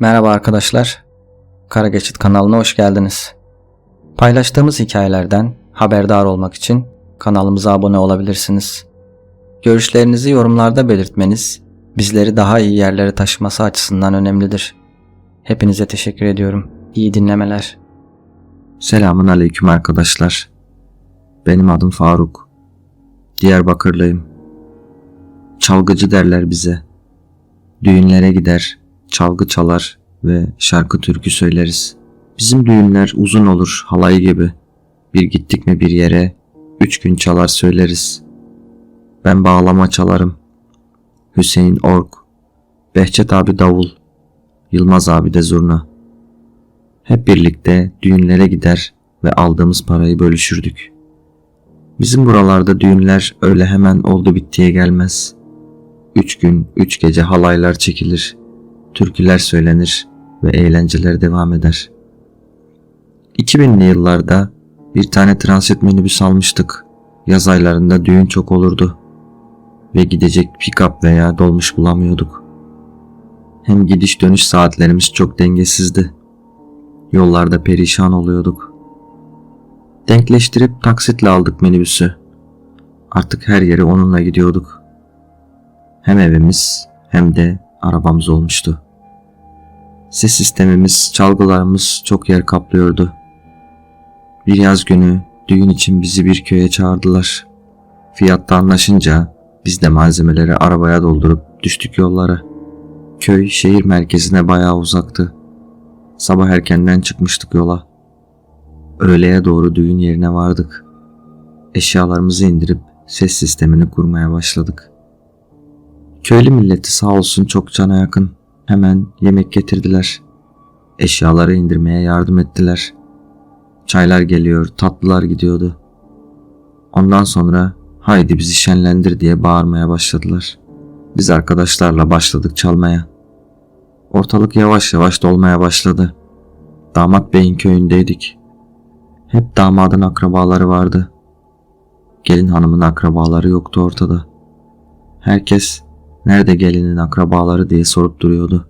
Merhaba arkadaşlar. Kara Geçit kanalına hoş geldiniz. Paylaştığımız hikayelerden haberdar olmak için kanalımıza abone olabilirsiniz. Görüşlerinizi yorumlarda belirtmeniz bizleri daha iyi yerlere taşıması açısından önemlidir. Hepinize teşekkür ediyorum. İyi dinlemeler. Selamun aleyküm arkadaşlar. Benim adım Faruk. Diyarbakırlıyım. Çalgıcı derler bize. Düğünlere gider, çalgı çalar ve şarkı türkü söyleriz. Bizim düğünler uzun olur halay gibi. Bir gittik mi bir yere, üç gün çalar söyleriz. Ben bağlama çalarım. Hüseyin org, Behçet abi davul, Yılmaz abi de zurna. Hep birlikte düğünlere gider ve aldığımız parayı bölüşürdük. Bizim buralarda düğünler öyle hemen oldu bittiye gelmez. Üç gün, üç gece halaylar çekilir, türküler söylenir ve eğlenceler devam eder. 2000'li yıllarda bir tane transit minibüs almıştık. Yaz aylarında düğün çok olurdu ve gidecek pick-up veya dolmuş bulamıyorduk. Hem gidiş dönüş saatlerimiz çok dengesizdi. Yollarda perişan oluyorduk. Denkleştirip taksitle aldık minibüsü. Artık her yere onunla gidiyorduk. Hem evimiz hem de arabamız olmuştu. Ses sistemimiz, çalgılarımız çok yer kaplıyordu. Bir yaz günü düğün için bizi bir köye çağırdılar. Fiyatta anlaşınca biz de malzemeleri arabaya doldurup düştük yollara. Köy şehir merkezine bayağı uzaktı. Sabah erkenden çıkmıştık yola. Öğleye doğru düğün yerine vardık. Eşyalarımızı indirip ses sistemini kurmaya başladık. Köylü milleti sağ olsun çok cana yakın. Hemen yemek getirdiler. Eşyaları indirmeye yardım ettiler. Çaylar geliyor, tatlılar gidiyordu. Ondan sonra haydi bizi şenlendir diye bağırmaya başladılar. Biz arkadaşlarla başladık çalmaya. Ortalık yavaş yavaş dolmaya başladı. Damat beyin köyündeydik. Hep damadın akrabaları vardı. Gelin hanımın akrabaları yoktu ortada. Herkes nerede gelinin akrabaları diye sorup duruyordu.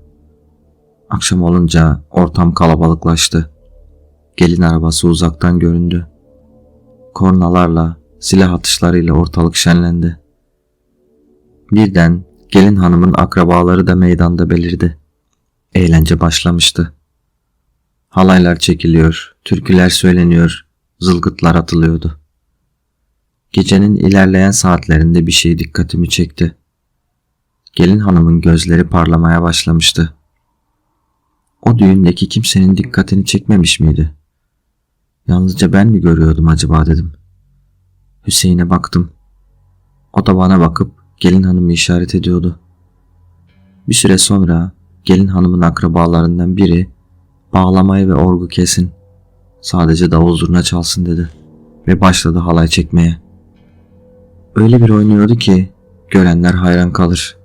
Akşam olunca ortam kalabalıklaştı. Gelin arabası uzaktan göründü. Kornalarla, silah atışlarıyla ortalık şenlendi. Birden gelin hanımın akrabaları da meydanda belirdi. Eğlence başlamıştı. Halaylar çekiliyor, türküler söyleniyor, zılgıtlar atılıyordu. Gecenin ilerleyen saatlerinde bir şey dikkatimi çekti. Gelin hanımın gözleri parlamaya başlamıştı. O düğündeki kimsenin dikkatini çekmemiş miydi? Yalnızca ben mi görüyordum acaba dedim. Hüseyin'e baktım. O da bana bakıp gelin hanımı işaret ediyordu. Bir süre sonra gelin hanımın akrabalarından biri bağlamayı ve orgu kesin. Sadece davul zurna çalsın dedi ve başladı halay çekmeye. Öyle bir oynuyordu ki görenler hayran kalır.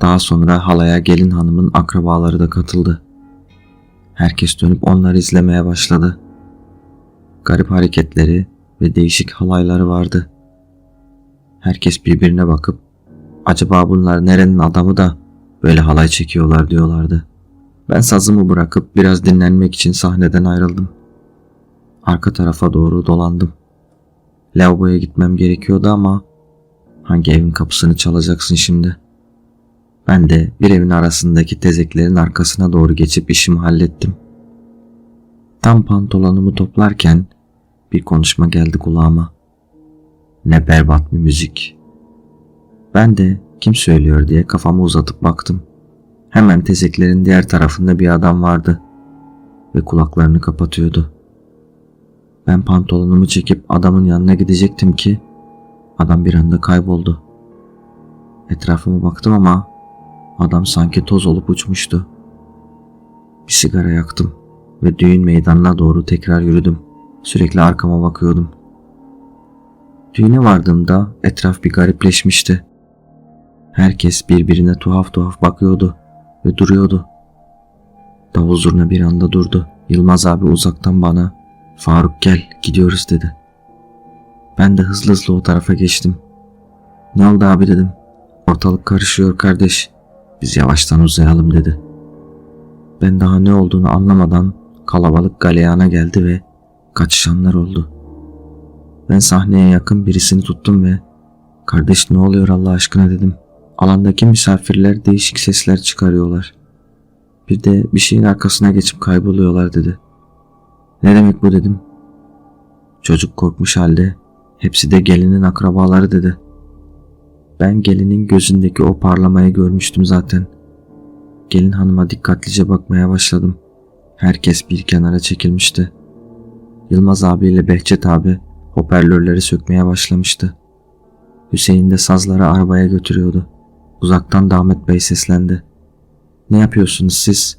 Daha sonra halaya gelin hanımın akrabaları da katıldı. Herkes dönüp onları izlemeye başladı. Garip hareketleri ve değişik halayları vardı. Herkes birbirine bakıp acaba bunlar nerenin adamı da böyle halay çekiyorlar diyorlardı. Ben sazımı bırakıp biraz dinlenmek için sahneden ayrıldım. Arka tarafa doğru dolandım. Lavaboya gitmem gerekiyordu ama hangi evin kapısını çalacaksın şimdi? Ben de bir evin arasındaki tezeklerin arkasına doğru geçip işimi hallettim. Tam pantolonumu toplarken bir konuşma geldi kulağıma. Ne berbat bir müzik. Ben de kim söylüyor diye kafamı uzatıp baktım. Hemen tezeklerin diğer tarafında bir adam vardı ve kulaklarını kapatıyordu. Ben pantolonumu çekip adamın yanına gidecektim ki adam bir anda kayboldu. Etrafıma baktım ama adam sanki toz olup uçmuştu. Bir sigara yaktım ve düğün meydanına doğru tekrar yürüdüm. Sürekli arkama bakıyordum. Düğüne vardığımda etraf bir garipleşmişti. Herkes birbirine tuhaf tuhaf bakıyordu ve duruyordu. Davul zurna bir anda durdu. Yılmaz abi uzaktan bana Faruk gel gidiyoruz dedi. Ben de hızlı hızlı o tarafa geçtim. Ne oldu abi dedim. Ortalık karışıyor kardeş. Biz yavaştan uzayalım dedi. Ben daha ne olduğunu anlamadan kalabalık galeyana geldi ve kaçışanlar oldu. Ben sahneye yakın birisini tuttum ve kardeş ne oluyor Allah aşkına dedim. Alandaki misafirler değişik sesler çıkarıyorlar. Bir de bir şeyin arkasına geçip kayboluyorlar dedi. Ne demek bu dedim. Çocuk korkmuş halde hepsi de gelinin akrabaları dedi. Ben gelinin gözündeki o parlamayı görmüştüm zaten. Gelin hanıma dikkatlice bakmaya başladım. Herkes bir kenara çekilmişti. Yılmaz abiyle Behçet abi hoparlörleri sökmeye başlamıştı. Hüseyin de sazları arabaya götürüyordu. Uzaktan Damet Bey seslendi. Ne yapıyorsunuz siz?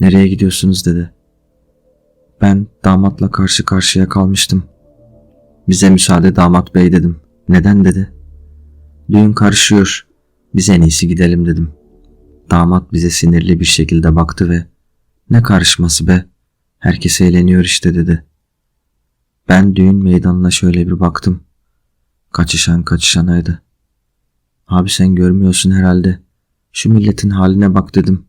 Nereye gidiyorsunuz dedi. Ben damatla karşı karşıya kalmıştım. Bize müsaade damat bey dedim. Neden dedi. Düğün karışıyor. Biz en iyisi gidelim dedim. Damat bize sinirli bir şekilde baktı ve ne karışması be? Herkes eğleniyor işte dedi. Ben düğün meydanına şöyle bir baktım. Kaçışan kaçışanaydı. Abi sen görmüyorsun herhalde. Şu milletin haline bak dedim.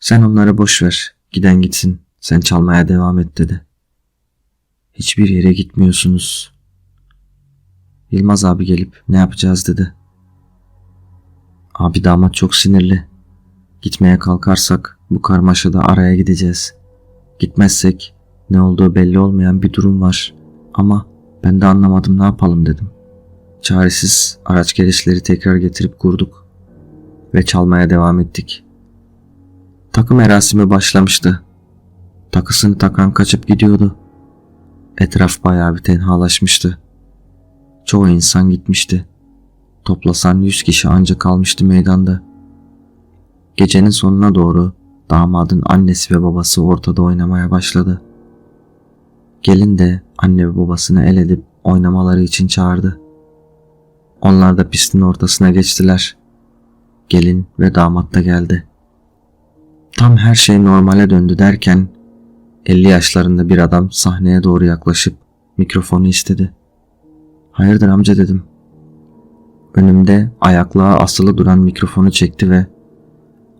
Sen onları boş ver. Giden gitsin. Sen çalmaya devam et dedi. Hiçbir yere gitmiyorsunuz. Yılmaz abi gelip ne yapacağız dedi. Abi damat çok sinirli. Gitmeye kalkarsak bu karmaşada araya gideceğiz. Gitmezsek ne olduğu belli olmayan bir durum var. Ama ben de anlamadım ne yapalım dedim. Çaresiz araç gereçleri tekrar getirip kurduk. Ve çalmaya devam ettik. Takım merasimi başlamıştı. Takısını takan kaçıp gidiyordu. Etraf bayağı bir tenhalaşmıştı. Çoğu insan gitmişti. Toplasan yüz kişi ancak kalmıştı meydanda. Gecenin sonuna doğru damadın annesi ve babası ortada oynamaya başladı. Gelin de anne ve babasını el edip oynamaları için çağırdı. Onlar da pistin ortasına geçtiler. Gelin ve damat da geldi. Tam her şey normale döndü derken 50 yaşlarında bir adam sahneye doğru yaklaşıp mikrofonu istedi. Hayırdır amca dedim. Önümde ayaklığa asılı duran mikrofonu çekti ve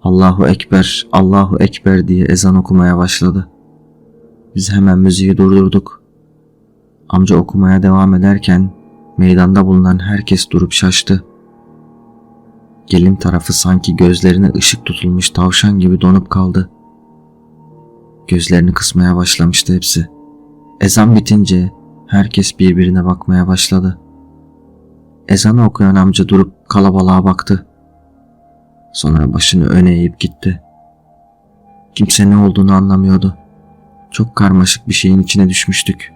Allahu Ekber, Allahu Ekber diye ezan okumaya başladı. Biz hemen müziği durdurduk. Amca okumaya devam ederken meydanda bulunan herkes durup şaştı. Gelin tarafı sanki gözlerine ışık tutulmuş tavşan gibi donup kaldı. Gözlerini kısmaya başlamıştı hepsi. Ezan bitince herkes birbirine bakmaya başladı. Ezanı okuyan amca durup kalabalığa baktı. Sonra başını öne eğip gitti. Kimse ne olduğunu anlamıyordu. Çok karmaşık bir şeyin içine düşmüştük.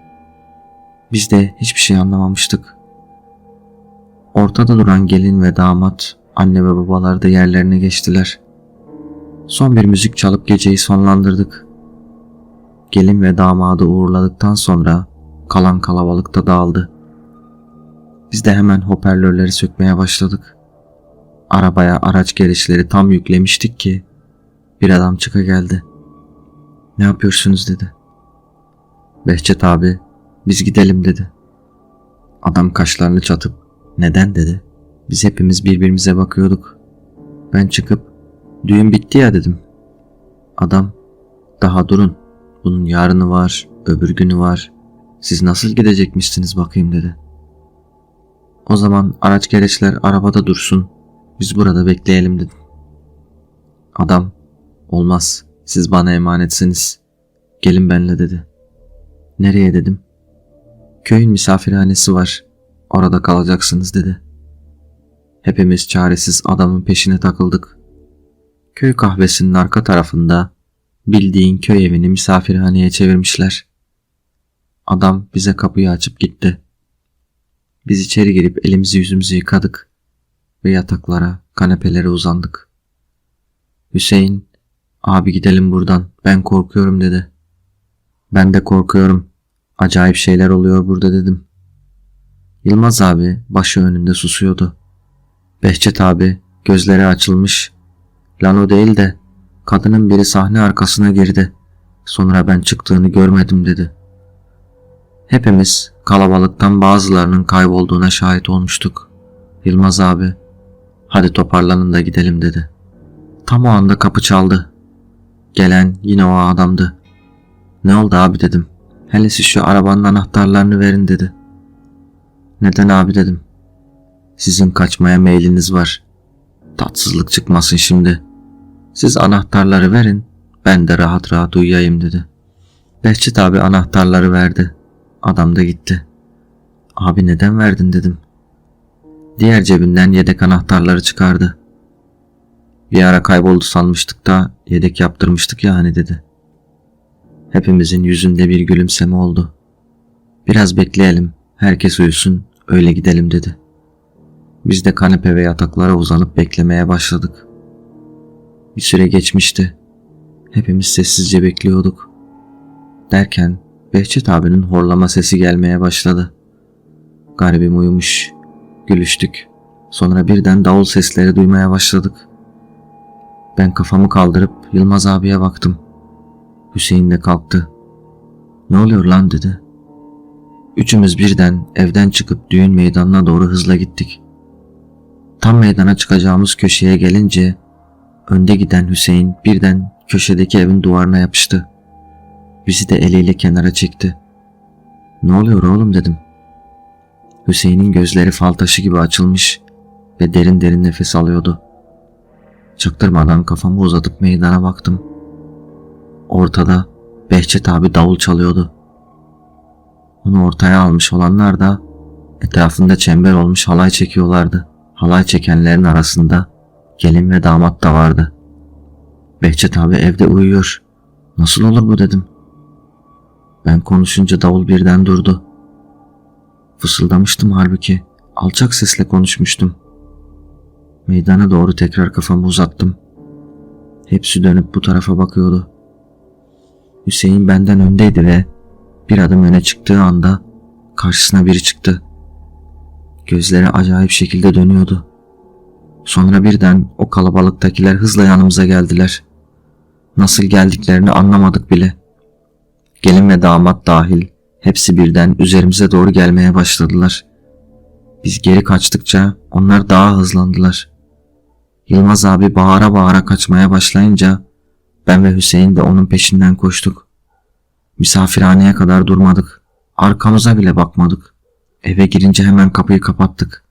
Biz de hiçbir şey anlamamıştık. Ortada duran gelin ve damat, anne ve babalar da yerlerine geçtiler. Son bir müzik çalıp geceyi sonlandırdık. Gelin ve damadı uğurladıktan sonra kalan kalabalık da dağıldı. Biz de hemen hoparlörleri sökmeye başladık. Arabaya araç gereçleri tam yüklemiştik ki bir adam çıka geldi. Ne yapıyorsunuz dedi. Behçet abi biz gidelim dedi. Adam kaşlarını çatıp neden dedi. Biz hepimiz birbirimize bakıyorduk. Ben çıkıp düğün bitti ya dedim. Adam daha durun bunun yarını var öbür günü var. Siz nasıl gidecekmişsiniz bakayım dedi. O zaman araç gereçler arabada dursun. Biz burada bekleyelim dedim. Adam olmaz siz bana emanetsiniz. Gelin benle dedi. Nereye dedim. Köyün misafirhanesi var. Orada kalacaksınız dedi. Hepimiz çaresiz adamın peşine takıldık. Köy kahvesinin arka tarafında bildiğin köy evini misafirhaneye çevirmişler. Adam bize kapıyı açıp gitti. Biz içeri girip elimizi yüzümüzü yıkadık ve yataklara, kanepelere uzandık. Hüseyin, abi gidelim buradan, ben korkuyorum dedi. Ben de korkuyorum, acayip şeyler oluyor burada dedim. Yılmaz abi başı önünde susuyordu. Behçet abi gözleri açılmış. Lan o değil de kadının biri sahne arkasına girdi. Sonra ben çıktığını görmedim dedi. Hepimiz kalabalıktan bazılarının kaybolduğuna şahit olmuştuk. Yılmaz abi hadi toparlanın da gidelim dedi. Tam o anda kapı çaldı. Gelen yine o adamdı. Ne oldu abi dedim. Hele siz şu arabanın anahtarlarını verin dedi. Neden abi dedim. Sizin kaçmaya meyliniz var. Tatsızlık çıkmasın şimdi. Siz anahtarları verin, ben de rahat rahat uyuyayım dedi. Behçet abi anahtarları verdi. Adam da gitti. Abi neden verdin dedim. Diğer cebinden yedek anahtarları çıkardı. Bir ara kayboldu sanmıştık da yedek yaptırmıştık ya hani dedi. Hepimizin yüzünde bir gülümseme oldu. Biraz bekleyelim, herkes uyusun, öyle gidelim dedi. Biz de kanepe ve yataklara uzanıp beklemeye başladık. Bir süre geçmişti. Hepimiz sessizce bekliyorduk. Derken Behçet abinin horlama sesi gelmeye başladı. Garibim uyumuş. Gülüştük. Sonra birden davul sesleri duymaya başladık. Ben kafamı kaldırıp Yılmaz abiye baktım. Hüseyin de kalktı. Ne oluyor lan dedi. Üçümüz birden evden çıkıp düğün meydanına doğru hızla gittik. Tam meydana çıkacağımız köşeye gelince önde giden Hüseyin birden köşedeki evin duvarına yapıştı. Bizi de eliyle kenara çekti. Ne oluyor oğlum dedim. Hüseyin'in gözleri fal taşı gibi açılmış ve derin derin nefes alıyordu. Çaktırmadan kafamı uzatıp meydana baktım. Ortada Behçet abi davul çalıyordu. Onu ortaya almış olanlar da etrafında çember olmuş halay çekiyorlardı. Halay çekenlerin arasında gelin ve damat da vardı. Behçet abi evde uyuyor. Nasıl olur bu dedim. Ben konuşunca davul birden durdu. Fısıldamıştım halbuki. Alçak sesle konuşmuştum. Meydana doğru tekrar kafamı uzattım. Hepsi dönüp bu tarafa bakıyordu. Hüseyin benden öndeydi ve bir adım öne çıktığı anda karşısına biri çıktı. Gözleri acayip şekilde dönüyordu. Sonra birden o kalabalıktakiler hızla yanımıza geldiler. Nasıl geldiklerini anlamadık bile. Gelin ve damat dahil hepsi birden üzerimize doğru gelmeye başladılar. Biz geri kaçtıkça onlar daha hızlandılar. Yılmaz abi bağıra bağıra kaçmaya başlayınca ben ve Hüseyin de onun peşinden koştuk. Misafirhaneye kadar durmadık. Arkamıza bile bakmadık. Eve girince hemen kapıyı kapattık.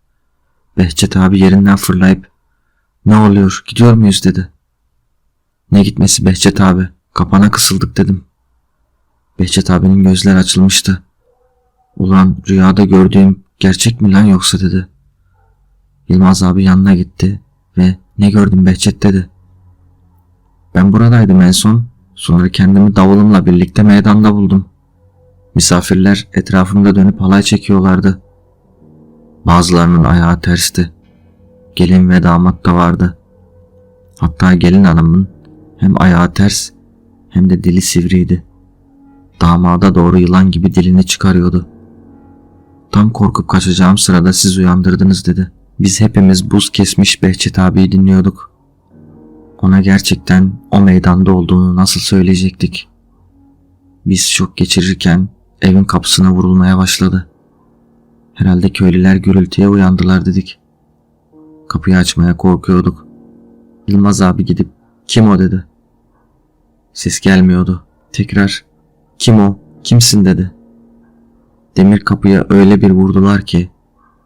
Behçet abi yerinden fırlayıp ne oluyor gidiyor muyuz dedi. Ne gitmesi Behçet abi kapana kısıldık dedim. Behçet abinin gözler açılmıştı. Ulan rüyada gördüğüm gerçek mi lan yoksa dedi. Yılmaz abi yanına gitti ve ne gördün Behçet dedi. Ben buradaydım en son. Sonra kendimi davulumla birlikte meydanda buldum. Misafirler etrafımda dönüp halay çekiyorlardı. Bazılarının ayağı tersti. Gelin ve damat da vardı. Hatta gelin hanımın hem ayağı ters hem de dili sivriydi. Damada doğru yılan gibi dilini çıkarıyordu. Tam korkup kaçacağım sırada siz uyandırdınız dedi. Biz hepimiz buz kesmiş Behçet abiyi dinliyorduk. Ona gerçekten o meydanda olduğunu nasıl söyleyecektik? Biz şok geçirirken evin kapısına vurulmaya başladı. Herhalde köylüler gürültüye uyandılar dedik. Kapıyı açmaya korkuyorduk. Yılmaz abi gidip kim o dedi. Ses gelmiyordu. Tekrar kim o kimsin dedi. Demir kapıya öyle bir vurdular ki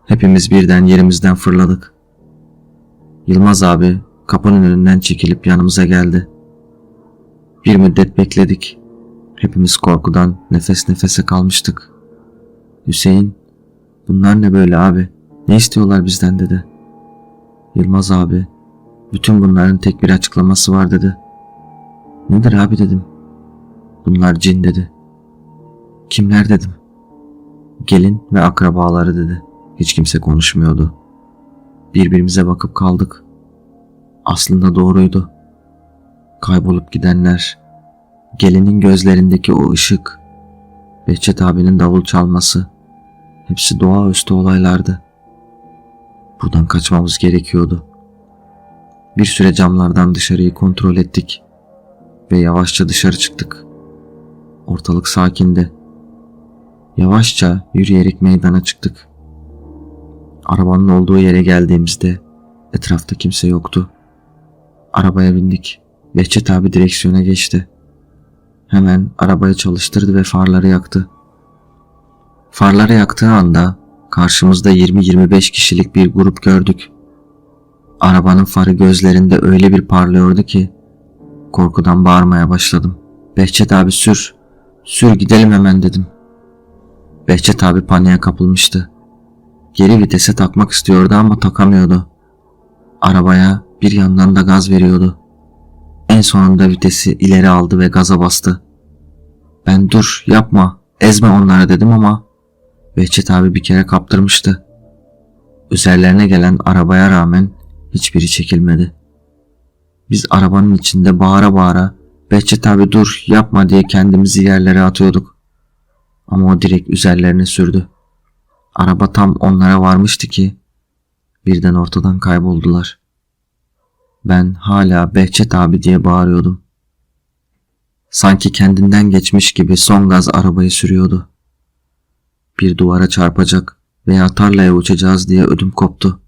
hepimiz birden yerimizden fırladık. Yılmaz abi kapının önünden çekilip yanımıza geldi. Bir müddet bekledik. Hepimiz korkudan nefes nefese kalmıştık. Hüseyin, bunlar ne böyle abi? Ne istiyorlar bizden dedi. Yılmaz abi, bütün bunların tek bir açıklaması var dedi. Nedir abi dedim. Bunlar cin dedi. Kimler dedim. Gelin ve akrabaları dedi. Hiç kimse konuşmuyordu. Birbirimize bakıp kaldık. Aslında doğruydu. Kaybolup gidenler, gelinin gözlerindeki o ışık, Behçet abinin davul çalması, hepsi doğaüstü olaylardı. Buradan kaçmamız gerekiyordu. Bir süre camlardan dışarıyı kontrol ettik ve yavaşça dışarı çıktık. Ortalık sakindi. Yavaşça yürüyerek meydana çıktık. Arabanın olduğu yere geldiğimizde etrafta kimse yoktu. Arabaya bindik. Behçet abi direksiyona geçti. Hemen arabayı çalıştırdı ve farları yaktı. Farları yaktığı anda karşımızda 20-25 kişilik bir grup gördük. Arabanın farı gözlerinde öyle bir parlıyordu ki korkudan bağırmaya başladım. Behçet abi sür, sür gidelim hemen dedim. Behçet abi paniğe kapılmıştı. Geri vitese takmak istiyordu ama takamıyordu. Arabaya bir yandan da gaz veriyordu. En sonunda vitesi ileri aldı ve gaza bastı. Ben dur yapma ezme onları dedim ama Behçet abi bir kere kaptırmıştı. Üzerlerine gelen arabaya rağmen hiçbiri çekilmedi. Biz arabanın içinde bağıra bağıra Behçet abi dur yapma diye kendimizi yerlere atıyorduk. Ama o direkt üzerlerine sürdü. Araba tam onlara varmıştı ki birden ortadan kayboldular. Ben hala Behçet abi diye bağırıyordum. Sanki kendinden geçmiş gibi son gaz arabayı sürüyordu. Bir duvara çarpacak veya tarlaya uçacağız diye ödüm koptu.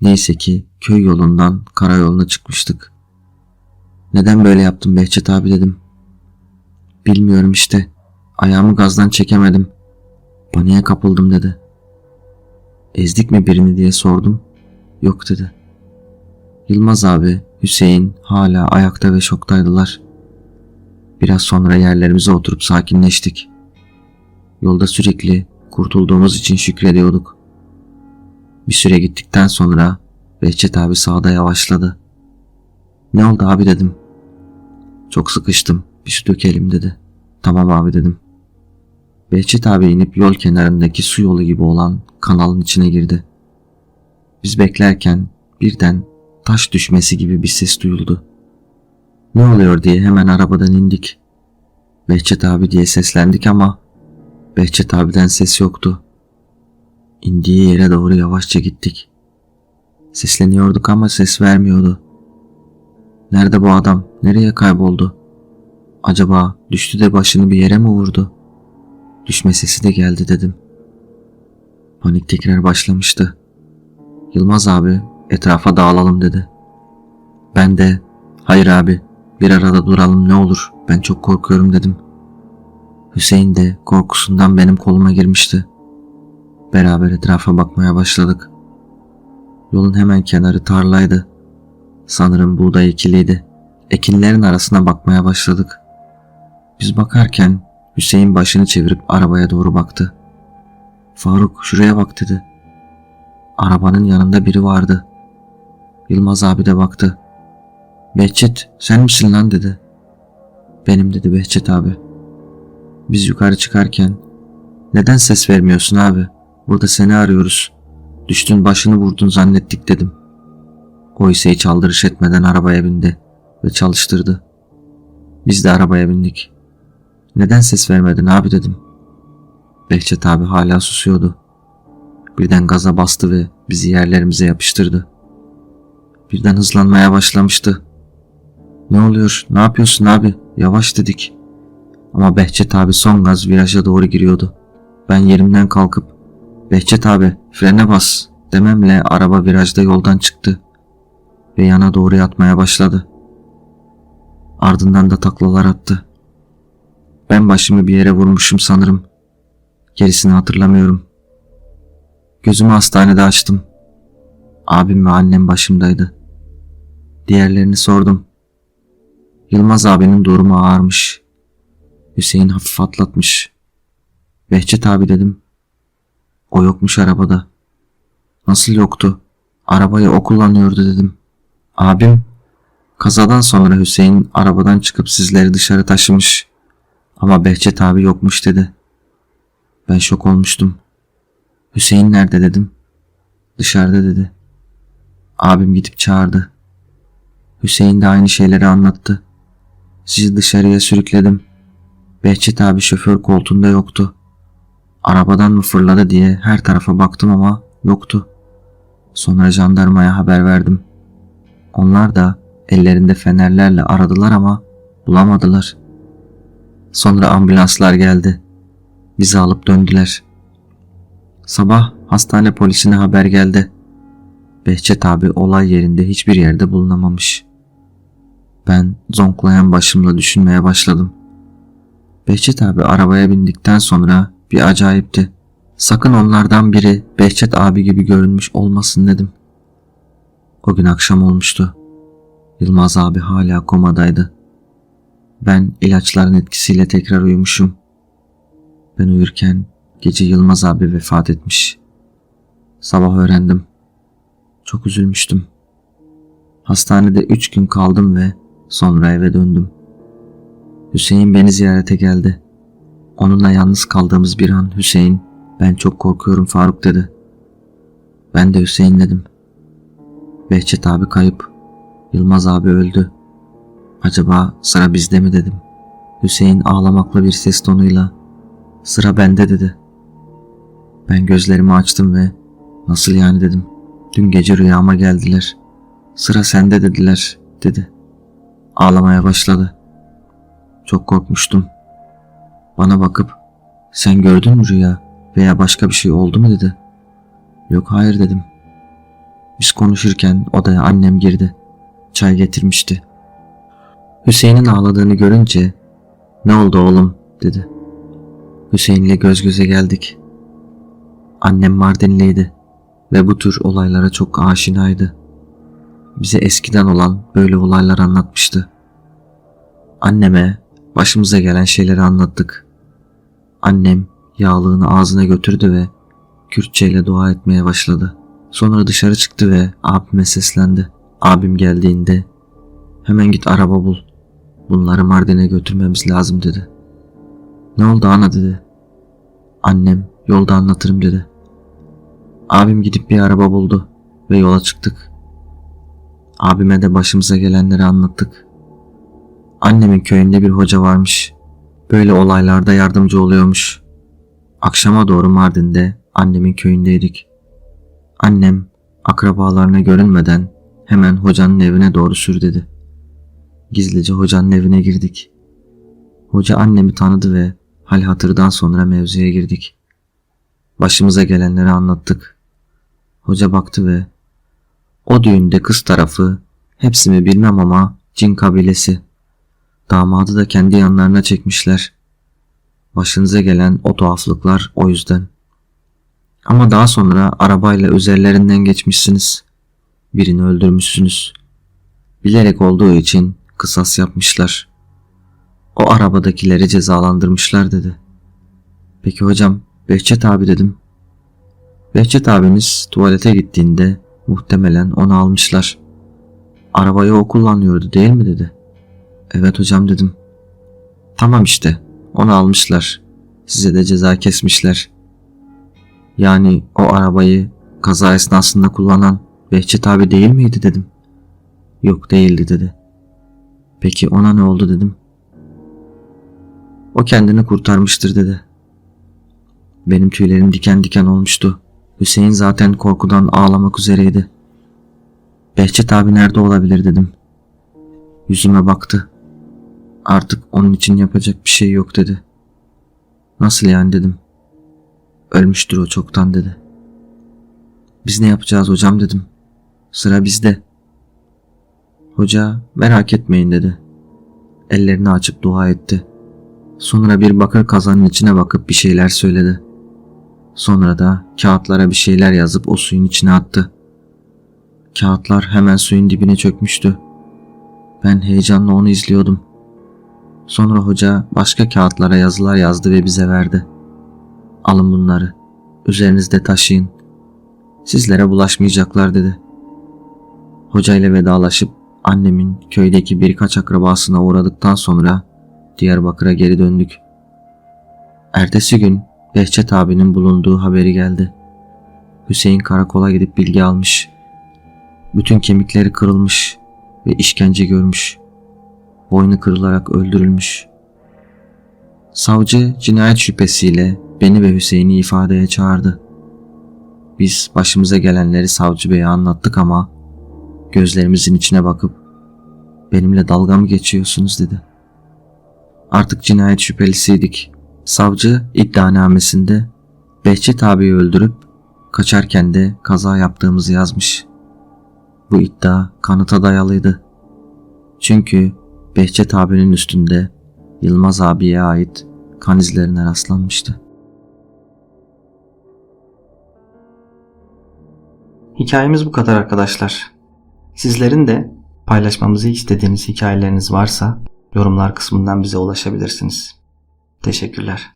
Neyse ki köy yolundan karayoluna çıkmıştık. Neden böyle yaptım Behçet abi dedim. Bilmiyorum işte. Ayağımı gazdan çekemedim. Paniğe kapıldım dedi. Ezdik mi birini diye sordum. Yok dedi. Yılmaz abi, Hüseyin hala ayakta ve şoktaydılar. Biraz sonra yerlerimize oturup sakinleştik. Yolda sürekli kurtulduğumuz için şükrediyorduk. Bir süre gittikten sonra Behçet abi sağda yavaşladı. Ne oldu abi dedim. Çok sıkıştım. Bir su dökelim dedi. Tamam abi dedim. Behçet abi inip yol kenarındaki su yolu gibi olan kanalın içine girdi. Biz beklerken birden taş düşmesi gibi bir ses duyuldu. Ne oluyor diye hemen arabadan indik. Behçet abi diye seslendik ama Behçet abiden ses yoktu. İndiği yere doğru yavaşça gittik. Sesleniyorduk ama ses vermiyordu. Nerede bu adam? Nereye kayboldu? Acaba düştü de başını bir yere mi vurdu? Düşme sesi de geldi dedim. Panik tekrar başlamıştı. Yılmaz abi etrafa dağılalım dedi. Ben de hayır abi bir arada duralım ne olur ben çok korkuyorum dedim. Hüseyin de korkusundan benim koluma girmişti. Beraber etrafa bakmaya başladık. Yolun hemen kenarı tarlaydı. Sanırım buğday ekiliydi. Ekinlerin arasına bakmaya başladık. Biz bakarken Hüseyin başını çevirip arabaya doğru baktı. Faruk şuraya bak dedi. Arabanın yanında biri vardı. Yılmaz abi de baktı. Behçet sen misin lan dedi. Benim dedi Behçet abi. Biz yukarı çıkarken neden ses vermiyorsun abi? Burada seni arıyoruz. Düştün başını vurdun zannettik dedim. O ise hiç aldırış etmeden arabaya bindi ve çalıştırdı. Biz de arabaya bindik. Neden ses vermedin abi dedim. Behçet abi hala susuyordu. Birden gaza bastı ve bizi yerlerimize yapıştırdı. Birden hızlanmaya başlamıştı. Ne oluyor? Ne yapıyorsun abi? Yavaş dedik. Ama Behçet abi son gaz viraja doğru giriyordu. Ben yerimden kalkıp Behçet abi frene bas dememle araba virajda yoldan çıktı ve yana doğru yatmaya başladı. Ardından da taklalar attı. Ben başımı bir yere vurmuşum sanırım. Gerisini hatırlamıyorum. Gözümü hastanede açtım. Abim ve annem başımdaydı. Diğerlerini sordum. Yılmaz abinin durumu ağırmış. Hüseyin hafif atlatmış. Behçet abi dedim. O yokmuş arabada. Nasıl yoktu? Arabayı o kullanıyordu dedim. Abim kazadan sonra Hüseyin arabadan çıkıp sizleri dışarı taşımış. Ama Behçet abi yokmuş dedi. Ben şok olmuştum. Hüseyin nerede dedim. Dışarıda dedi. Abim gidip çağırdı. Hüseyin de aynı şeyleri anlattı. Sizi dışarıya sürükledim. Behçet abi şoför koltuğunda yoktu. Arabadan mı fırladı diye her tarafa baktım ama yoktu. Sonra jandarmaya haber verdim. Onlar da ellerinde fenerlerle aradılar ama bulamadılar. Sonra ambulanslar geldi. Bizi alıp döndüler. Sabah hastane polisine haber geldi. Behçet abi olay yerinde hiçbir yerde bulunamamış. Ben zonklayan başımla düşünmeye başladım. Behçet abi arabaya bindikten sonra bir acayipti. Sakın onlardan biri Behçet abi gibi görünmüş olmasın dedim. O gün akşam olmuştu. Yılmaz abi hala komadaydı. Ben ilaçların etkisiyle tekrar uyumuşum. Ben uyurken gece Yılmaz abi vefat etmiş. Sabah öğrendim. Çok üzülmüştüm. Hastanede üç gün kaldım ve sonra eve döndüm. Hüseyin beni ziyarete geldi. Onunla yalnız kaldığımız bir an Hüseyin ben çok korkuyorum Faruk dedi. Ben de Hüseyin dedim. Behçet abi kayıp. Yılmaz abi öldü. Acaba sıra bizde mi dedim. Hüseyin ağlamakla bir ses tonuyla sıra bende dedi. Ben gözlerimi açtım ve nasıl yani dedim. Dün gece rüyama geldiler. Sıra sende dediler dedi. Ağlamaya başladı. Çok korkmuştum. Bana bakıp sen gördün mü rüya veya başka bir şey oldu mu dedi. Yok hayır dedim. Biz konuşurken odaya annem girdi. Çay getirmişti. Hüseyin'in ağladığını görünce ne oldu oğlum dedi. Hüseyin'le göz göze geldik. Annem Mardinliydi ve bu tür olaylara çok aşinaydı. Bize eskiden olan böyle olaylar anlatmıştı. Anneme başımıza gelen şeyleri anlattık. Annem yağlığını ağzına götürdü ve Kürtçe ile dua etmeye başladı. Sonra dışarı çıktı ve abime seslendi. Abim geldiğinde hemen git araba bul. Bunları Mardin'e götürmemiz lazım dedi. Ne oldu ana dedi. Annem yolda anlatırım dedi. Abim gidip bir araba buldu ve yola çıktık. Abime de başımıza gelenleri anlattık. Annemin köyünde bir hoca varmış. Böyle olaylarda yardımcı oluyormuş. Akşama doğru Mardin'de annemin köyündeydik. Annem akrabalarına görünmeden hemen hocanın evine doğru sür dedi. Gizlice hocanın evine girdik. Hoca annemi tanıdı ve hal hatırdan sonra mevzuya girdik. Başımıza gelenleri anlattık. Hoca baktı ve o düğünde kız tarafı hepsi mi bilmem ama cin kabilesi. Damadı da kendi yanlarına çekmişler. Başınıza gelen o tuhaflıklar o yüzden. Ama daha sonra arabayla üzerlerinden geçmişsiniz. Birini öldürmüşsünüz. Bilerek olduğu için kısas yapmışlar. O arabadakileri cezalandırmışlar dedi. Peki hocam Behçet abi dedim. Behçet abiniz tuvalete gittiğinde muhtemelen onu almışlar. Arabayı o kullanıyordu değil mi dedi. Evet hocam dedim. Tamam işte onu almışlar. Size de ceza kesmişler. Yani o arabayı kaza esnasında kullanan Behçet abi değil miydi dedim. Yok değildi dedi. Peki ona ne oldu dedim. O kendini kurtarmıştır dedi. Benim tüylerim diken diken olmuştu. Hüseyin zaten korkudan ağlamak üzereydi. Behçet abi nerede olabilir dedim. Yüzüme baktı. Artık onun için yapacak bir şey yok dedi. Nasıl yani dedim. Ölmüştür o çoktan dedi. Biz ne yapacağız hocam dedim. Sıra bizde. Hoca merak etmeyin dedi. Ellerini açıp dua etti. Sonra bir bakır kazanın içine bakıp bir şeyler söyledi. Sonra da kağıtlara bir şeyler yazıp o suyun içine attı. Kağıtlar hemen suyun dibine çökmüştü. Ben heyecanla onu izliyordum. Sonra hoca başka kağıtlara yazılar yazdı ve bize verdi. Alın bunları. Üzerinizde taşıyın. Sizlere bulaşmayacaklar dedi. Hoca ile vedalaşıp annemin köydeki birkaç akrabasına uğradıktan sonra Diyarbakır'a geri döndük. Ertesi gün Behçet abinin bulunduğu haberi geldi. Hüseyin karakola gidip bilgi almış. Bütün kemikleri kırılmış ve işkence görmüş. Boynu kırılarak öldürülmüş. Savcı cinayet şüphesiyle beni ve Hüseyin'i ifadeye çağırdı. Biz başımıza gelenleri savcı beye anlattık ama gözlerimizin içine bakıp benimle dalga mı geçiyorsunuz dedi. Artık cinayet şüphelisiydik. Savcı iddianamesinde Behçet abiyi öldürüp kaçarken de kaza yaptığımızı yazmış. Bu iddia kanıta dayalıydı. Çünkü Behçet abinin üstünde Yılmaz abiye ait kan izlerine rastlanmıştı. Hikayemiz bu kadar arkadaşlar. Sizlerin de paylaşmamızı istediğiniz hikayeleriniz varsa yorumlar kısmından bize ulaşabilirsiniz. Teşekkürler.